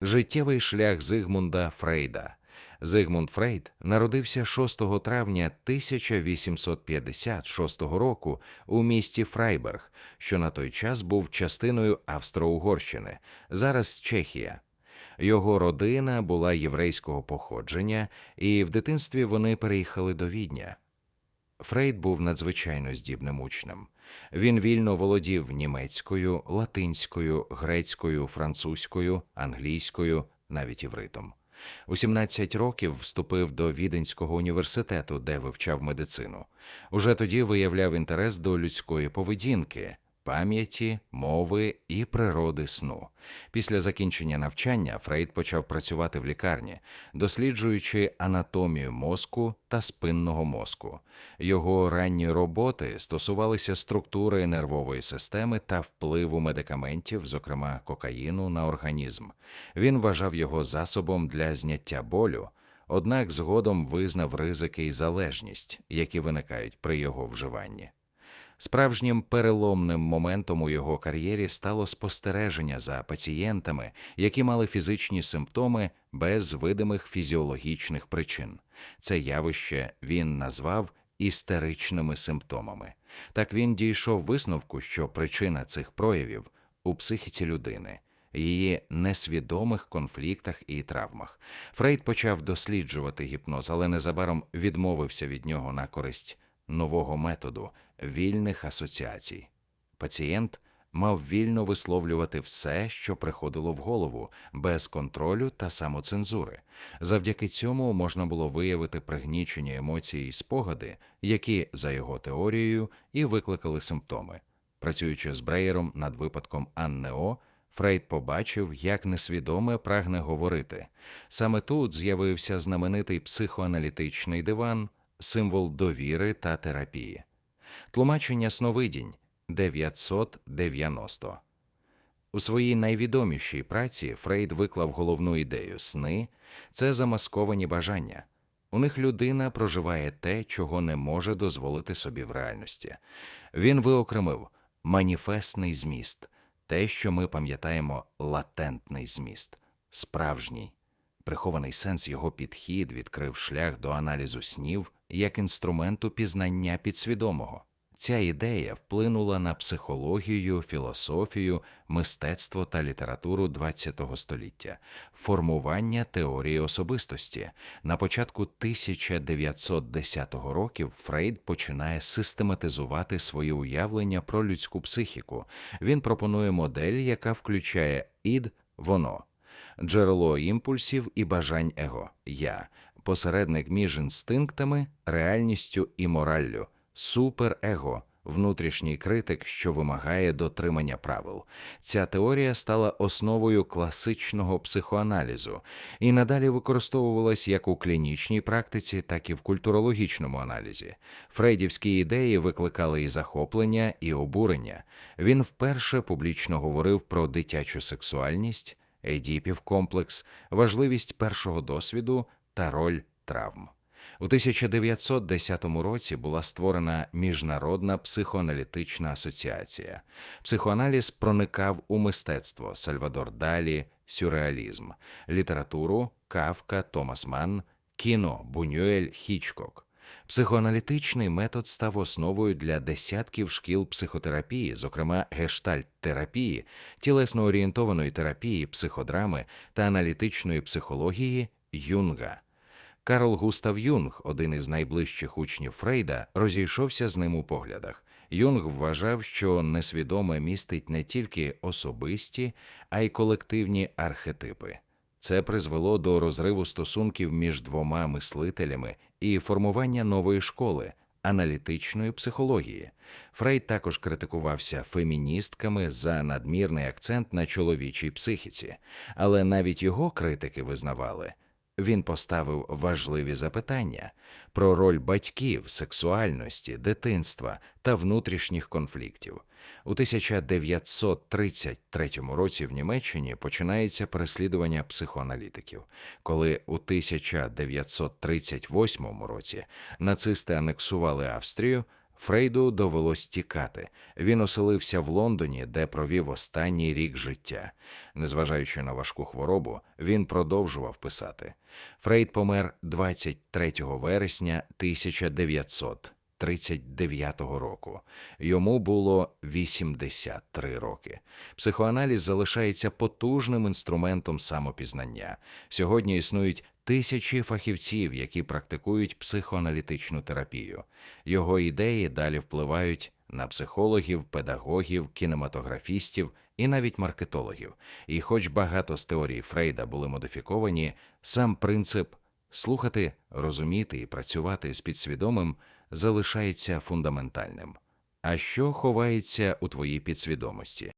Життєвий шлях Зигмунда Фрейда. Зигмунд Фрейд народився 6 травня 1856 року у місті Фрайберг, що на той час був частиною Австро-Угорщини, зараз Чехія. Його родина була єврейського походження, і в дитинстві вони переїхали до Відня. Фрейд був надзвичайно здібним учнем. Він вільно володів німецькою, латинською, грецькою, французькою, англійською, навіть івритом. У 17 років вступив до Віденського університету, де вивчав медицину. Уже тоді виявляв інтерес до людської поведінки, пам'яті, мови і природи сну. Після закінчення навчання Фрейд почав працювати в лікарні, досліджуючи анатомію мозку та спинного мозку. Його ранні роботи стосувалися структури нервової системи та впливу медикаментів, зокрема кокаїну, на організм. Він вважав його засобом для зняття болю. Однак згодом визнав ризики і залежність, які виникають при його вживанні. Справжнім переломним моментом у його кар'єрі стало спостереження за пацієнтами, які мали фізичні симптоми без видимих фізіологічних причин. Це явище він назвав істеричними симптомами. Так він дійшов висновку, що причина цих проявів у психіці людини. Її несвідомих конфліктах і травмах Фрейд почав досліджувати гіпноз, але незабаром відмовився від нього на користь нового методу вільних асоціацій. Пацієнт мав вільно висловлювати все, що приходило в голову, без контролю та самоцензури. Завдяки цьому можна було виявити пригнічені емоції і спогади, які, за його теорією, і викликали симптоми. Працюючи з Бреєром над випадком Анне О, Фрейд побачив, як несвідоме прагне говорити. Саме тут з'явився знаменитий психоаналітичний диван, символ довіри та терапії. Тлумачення сновидінь 990. У своїй найвідомішій праці Фрейд виклав головну ідею сни це замасковані бажання. У них людина проживає те, чого не може дозволити собі в реальності. Він виокремив маніфестний зміст, те, що ми пам'ятаємо, латентний зміст, справжній. Прихований сенс його підхід відкрив шлях до аналізу снів як інструменту пізнання підсвідомого. Ця ідея вплинула на психологію, філософію, мистецтво та літературу ХХ століття, формування теорії особистості. На початку 1910 років Фрейд починає систематизувати свої уявлення про людську психіку. Він пропонує модель, яка включає ід, воно, джерело імпульсів і бажань его, я, посередник між інстинктами, реальністю і мораллю суперего, внутрішній критик, що вимагає дотримання правил. Ця теорія стала основою класичного психоаналізу і надалі використовувалась як у клінічній практиці, так і в культурологічному аналізі. Фрейдівські ідеї викликали і захоплення, і обурення. Він вперше публічно говорив про дитячу сексуальність, едіпів комплекс, важливість першого досвіду та роль травм. У 1910 році була створена Міжнародна психоаналітична асоціація. Психоаналіз проникав у мистецтво Сальвадор Далі, сюрреалізм, літературу Кавка, Томас Манн, кіно Бунюель Хічкок. Психоаналітичний метод став основою для десятків шкіл психотерапії, зокрема гештальт-терапії, тілесно-орієнтованої терапії, психодрами та аналітичної психології Юнга. Карл Густав Юнг, один із найближчих учнів Фрейда, розійшовся з ним у поглядах. Юнг вважав, що несвідоме містить не тільки особисті, а й колективні архетипи. Це призвело до розриву стосунків між двома мислителями і формування нової школи аналітичної психології. Фрейд також критикувався феміністками за надмірний акцент на чоловічій психіці, але навіть його критики визнавали. Він поставив важливі запитання про роль батьків, сексуальності, дитинства та внутрішніх конфліктів. У 1933 році в Німеччині починається переслідування психоаналітиків, коли у 1938 році нацисти анексували Австрію. Фрейду довелось тікати. Він оселився в Лондоні, де провів останній рік життя. Незважаючи на важку хворобу, він продовжував писати. Фрейд помер 23 вересня 1939 року. Йому було 83 роки. Психоаналіз залишається потужним інструментом самопізнання. Сьогодні існують тисячі фахівців, які практикують психоаналітичну терапію. Його ідеї далі впливають на психологів, педагогів, кінематографістів і навіть маркетологів. І хоч багато з теорій Фрейда були модифіковані, сам принцип слухати, розуміти і працювати з підсвідомим залишається фундаментальним. А що ховається у твоїй підсвідомості?